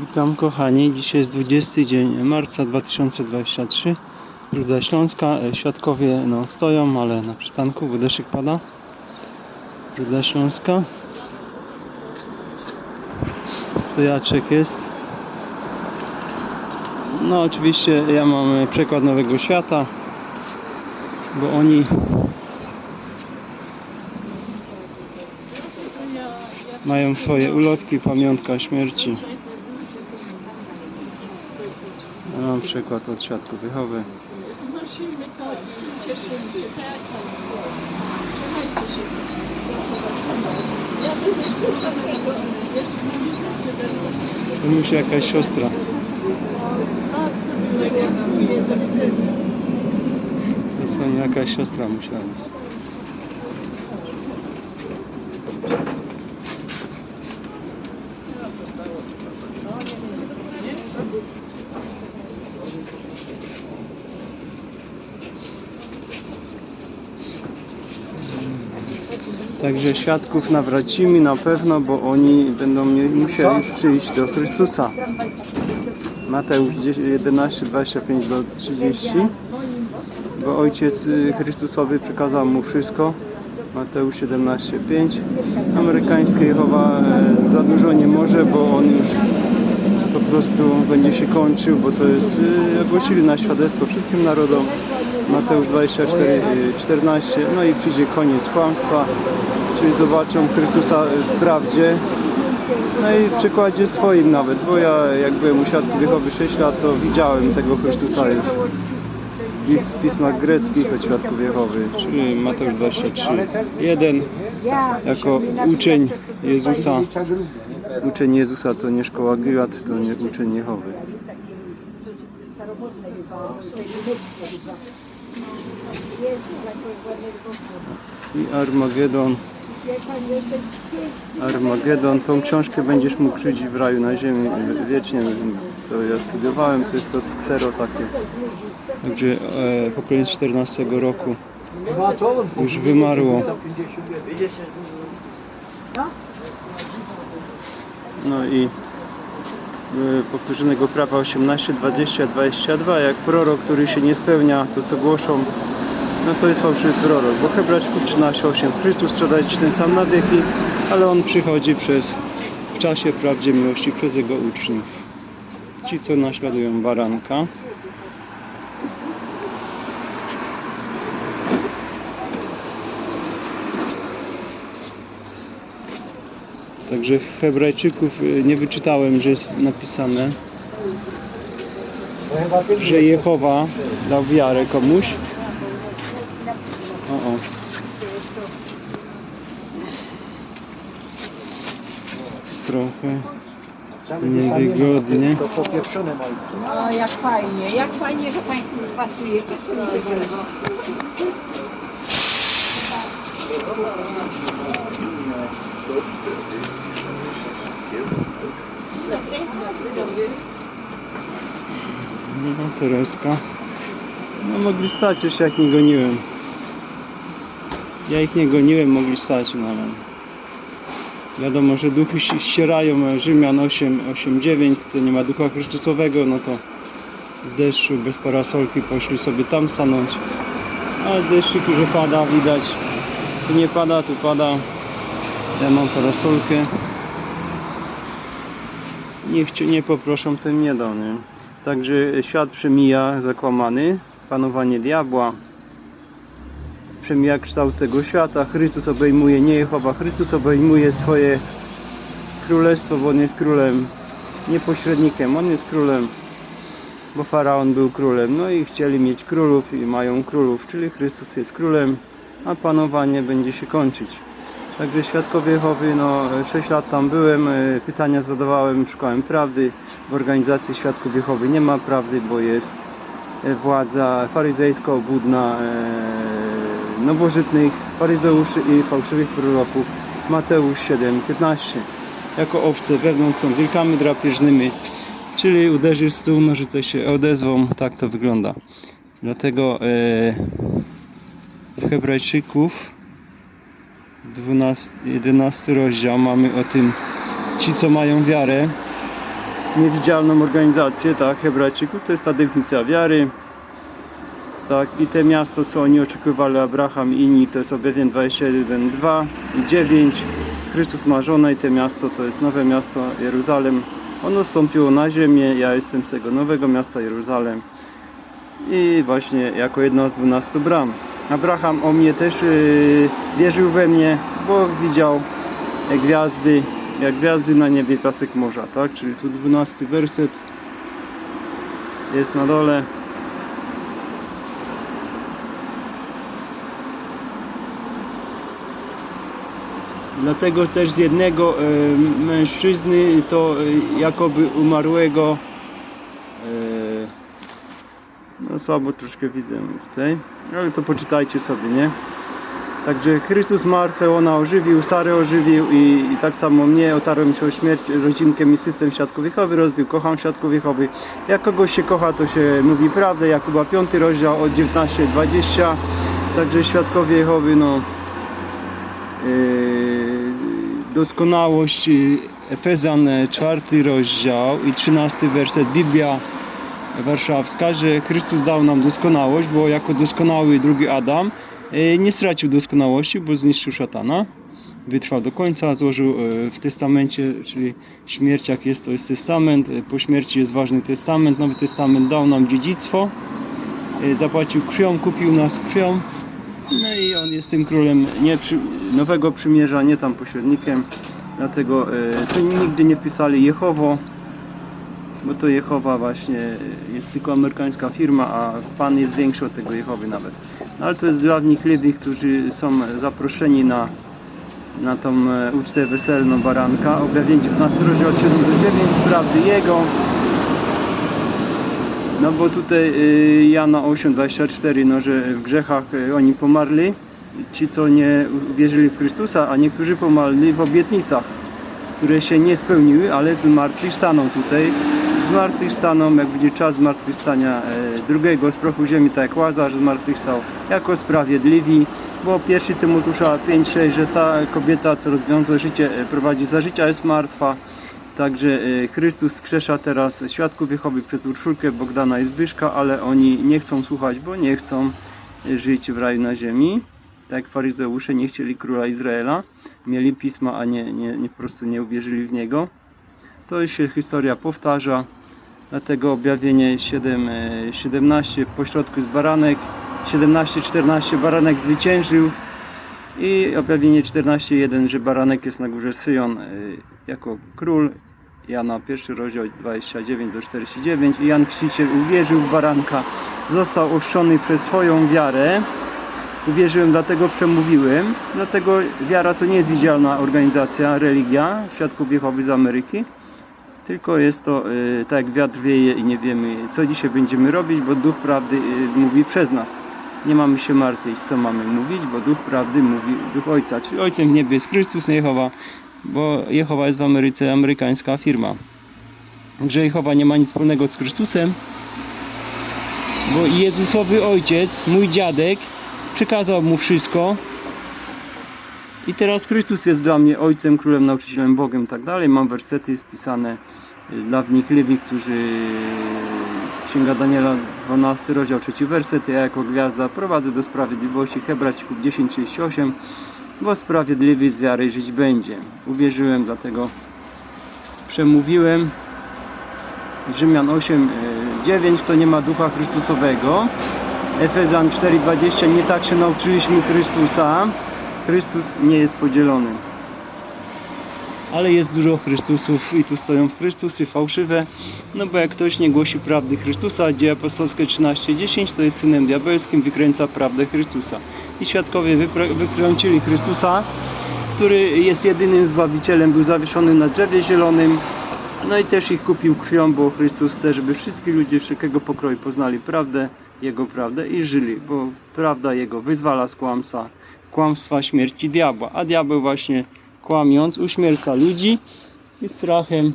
Witam kochani, dzisiaj jest 20 dzień marca 2023 Ruda Śląska, E, świadkowie no, stoją, ale na przystanku, bo deszczyk pada. Ruda Śląska. Stojaczek jest. No oczywiście ja mam przekład Nowego Świata Bo oni mają swoje ulotki, pamiątka śmierci Mam przykład od świadków Jehowy. Znosimy to cieszymy się. Tak, się. Ja bym jeszcze musi jakaś siostra. To są jakaś siostra musiała być. Także świadków nawracimy na pewno, bo oni będą musieli przyjść do Chrystusa. Mateusz 10 11, 25 do 30 bo Ojciec Chrystusowy przekazał mu wszystko. Mateusz 17:5. Amerykańskie Jehowa e, za dużo nie może, bo on już po prostu będzie się kończył, bo to jest ogłosili na świadectwo wszystkim narodom. Mateusz 24, y, 14. No i przyjdzie koniec kłamstwa, czyli zobaczą Chrystusa w prawdzie. No i w przykładzie swoim nawet, bo ja jak byłem u Świadków Jehowy 6 lat, to widziałem tego Chrystusa już w pismach greckich od Świadków Jehowy, czyli Mateusz 23, 1 jako uczeń Jezusa. Uczeń Jezusa to nie szkoła Gilat, to nie uczeń Jehowy. I Armagedon. Armagedon. Tą książkę będziesz mógł czyć w raju na ziemi wiecznie. To ja studiowałem, to jest to z ksero takie. Także e, pokolenie 14 roku już wymarło. No i powtórzonego prawa 18, 20, 22, jak prorok, który się nie spełnia, to co głoszą, no to jest fałszywy prorok, bo Hebrajczyków 13, 8, Chrystus trzeba dać ten sam na wieki, ale On przychodzi przez, w czasie prawdzie miłości przez Jego uczniów. Ci, co naśladują baranka. Także Hebrajczyków y, nie wyczytałem, że jest napisane, że Jehowa dał wiarę komuś. O, o. Trochę niewygodnie. To popieprzone mają. O, jak fajnie, jak fajnie, że Państwu pasuje. No, Tereska. No mogli stać jeszcze jak nie goniłem. Ja ich nie goniłem, mogli stać, no ale... Wiadomo, że duchy się ścierają, Rzymian 8, 8, 9, kto nie ma ducha Chrystusowego, no to w deszczu bez parasolki poszli sobie tam stanąć. Ale deszczyk już pada, widać. Tu nie pada, tu pada. Ja mam parasolkę. Niech cię nie poproszą, tym nie da, nie? Także świat przemija zakłamany, panowanie diabła przemija kształt tego świata. Chrystus obejmuje nie Jehowa, Chrystus obejmuje swoje królestwo, bo on jest królem, nie pośrednikiem, on jest królem, bo faraon był królem. No i chcieli mieć królów i mają królów, czyli Chrystus jest królem, a panowanie będzie się kończyć. Także Świadkowie Jehowy, no 6 lat tam byłem, e, pytania zadawałem, szukałem prawdy. W organizacji Świadków Jehowy nie ma prawdy, bo jest e, władza faryzejsko-obłudna e, nowożytnych faryzeuszy i fałszywych proroków. Mateusz 7:15. Jako owce wewnątrz są wilkami drapieżnymi, czyli uderzysz w stół, nożyce się odezwą, tak to wygląda. Dlatego e, Hebrajczyków 12, 11 rozdział mamy o tym ci co mają wiarę niewidzialną organizację, tak, Hebrajczyków, to jest ta definicja wiary. Tak, i te miasto, co oni oczekiwali, Abraham i inni, to jest objawienie 21, 2 i 9. Chrystus ma żonę i to miasto to jest nowe miasto Jeruzalem. Ono zstąpiło na ziemię, ja jestem z tego nowego miasta Jeruzalem. I właśnie jako jedna z 12 bram. Abraham o mnie też yy, wierzył we mnie, bo widział gwiazdy, jak gwiazdy na niebie piasek morza, tak? Czyli tu 12 werset jest na dole. Dlatego też z jednego e, mężczyzny to e, jakoby umarłego e, no słabo troszkę widzę tutaj, ale to poczytajcie sobie, nie? Także Chrystus martwe, ona ożywił, Sarę ożywił i, i tak samo mnie, otarłem się o śmierć, rodzinkę mi system świadków Jehowy rozbił, kocham świadków Jehowy. Jak kogoś się kocha, to się mówi prawdę, Jakuba 5 rozdział od 19-20, także świadkowie Jehowy, no yy, doskonałość, yy, Efezjan 4 rozdział i 13 werset, Biblia warszawska, że Chrystus dał nam doskonałość, bo jako doskonały drugi Adam e, nie stracił doskonałości, bo zniszczył szatana. Wytrwał do końca, złożył e, w testamencie, czyli śmierć jak jest, to jest testament. e, Po śmierci jest ważny testament. Nowy testament dał nam dziedzictwo. Zapłacił krwią, kupił nas krwią. No i on jest tym królem nie przy, nowego przymierza, nie tam pośrednikiem. Dlatego tu nigdy nie pisali Jehowo, bo to Jehowa właśnie jest tylko amerykańska firma, a Pan jest większy od tego Jehowy nawet. No, ale to jest dla wnikliwych, którzy są zaproszeni na, na tą e, ucztę weselną baranka. Objawienie 19 rozdział od 7 do 9, sprawdy Jego. No bo tutaj y, Jana 8,24, no że w grzechach y, oni pomarli, ci co nie wierzyli w Chrystusa, a niektórzy pomarli w obietnicach, które się nie spełniły, ale zmartwychwstaną tutaj. Zmartwychwstaną, jak będzie czas zmartwychwstania e, drugiego z prochu ziemi, tak jak Łazarz zmartwychwstał, jako sprawiedliwi, bo pierwszy Tymoteusza 5,6, że ta kobieta, co rozwiąza życie, e, prowadzi za życia, jest martwa. Także e, Chrystus skrzesza teraz świadków Jehowy przed Urszulkę, Bogdana i Zbyszka, ale oni nie chcą słuchać, bo nie chcą żyć w raju na ziemi. Tak jak faryzeusze nie chcieli króla Izraela, mieli pisma, a nie, nie, nie po prostu nie uwierzyli w niego. To się historia powtarza, dlatego objawienie 7, e, 17 pośrodku jest baranek, 17-14 baranek zwyciężył i objawienie 14.1, że baranek jest na górze Syjon e, jako król. Jana pierwszy rozdział 29 do 49 i Jan Chrzciciel uwierzył w baranka, został ochrzczony przez swoją wiarę. Uwierzyłem, dlatego przemówiłem. Dlatego wiara to nie jest widzialna organizacja, religia Świadków Jehowy z Ameryki. Tylko jest to y, tak jak wiatr wieje i nie wiemy co dzisiaj będziemy robić, bo Duch Prawdy y, mówi przez nas. Nie mamy się martwić, co mamy mówić, bo Duch Prawdy mówi Duch Ojca. Czyli Ojcem w niebie jest Chrystus, Jehowa, bo Jehowa jest w Ameryce amerykańska firma. Także Jehowa nie ma nic wspólnego z Chrystusem, bo Jezusowy Ojciec, mój dziadek, przekazał mu wszystko. I teraz Chrystus jest dla mnie Ojcem, Królem, Nauczycielem, Bogiem i tak dalej. Mam wersety spisane y, dla wnikliwych, którzy Księga Daniela 12 rozdział 3 werset. Ja jako gwiazda prowadzę do sprawiedliwości Hebrajczyków 10:38, bo sprawiedliwy z wiary żyć będzie. Uwierzyłem, dlatego przemówiłem. Rzymian 8, 9 to nie ma ducha Chrystusowego. Efezjan 4:20 nie tak się nauczyliśmy Chrystusa. Chrystus nie jest podzielony. Ale jest dużo Chrystusów i tu stoją Chrystusy fałszywe. No bo jak ktoś nie głosi prawdy Chrystusa, dzieje apostolskie 13:10 to jest synem diabelskim, wykręca prawdę Chrystusa. I świadkowie wykręcili Chrystusa, który jest jedynym Zbawicielem, był zawieszony na drzewie zielonym. No i też ich kupił krwią, bo Chrystus chce, żeby wszyscy ludzie wszelkiego pokroju poznali prawdę, Jego prawdę i żyli, bo prawda Jego wyzwala z kłamstwa, kłamstwa śmierci diabła. A diabeł właśnie kłamiąc uśmierca ludzi i strachem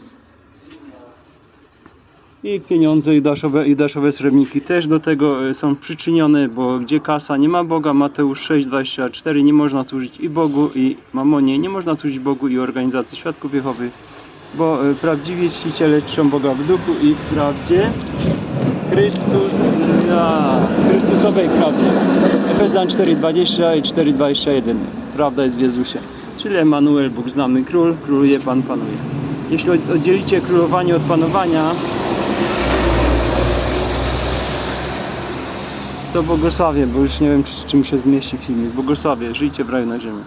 i pieniądze judaszowe, judaszowe srebrniki też do tego e, są przyczynione, bo gdzie kasa nie ma Boga, Mateusz 6,24 nie można służyć i Bogu i Mamonie, nie można służyć Bogu i organizacji Świadków Jehowy. bo y, prawdziwi czciciele czczą Boga w duchu i w prawdzie. Chrystus, ja, Chrystusowej prawdzie. Efezjan 4,20 i 4,21. Prawda jest w Jezusie. Czyli Emanuel, Bóg znamy król, króluje, Pan panuje. Jeśli od- oddzielicie królowanie od panowania, to błogosławię, bo już nie wiem, czy, czy mi się zmieści filmik. Błogosławię, żyjcie w raju na ziemi.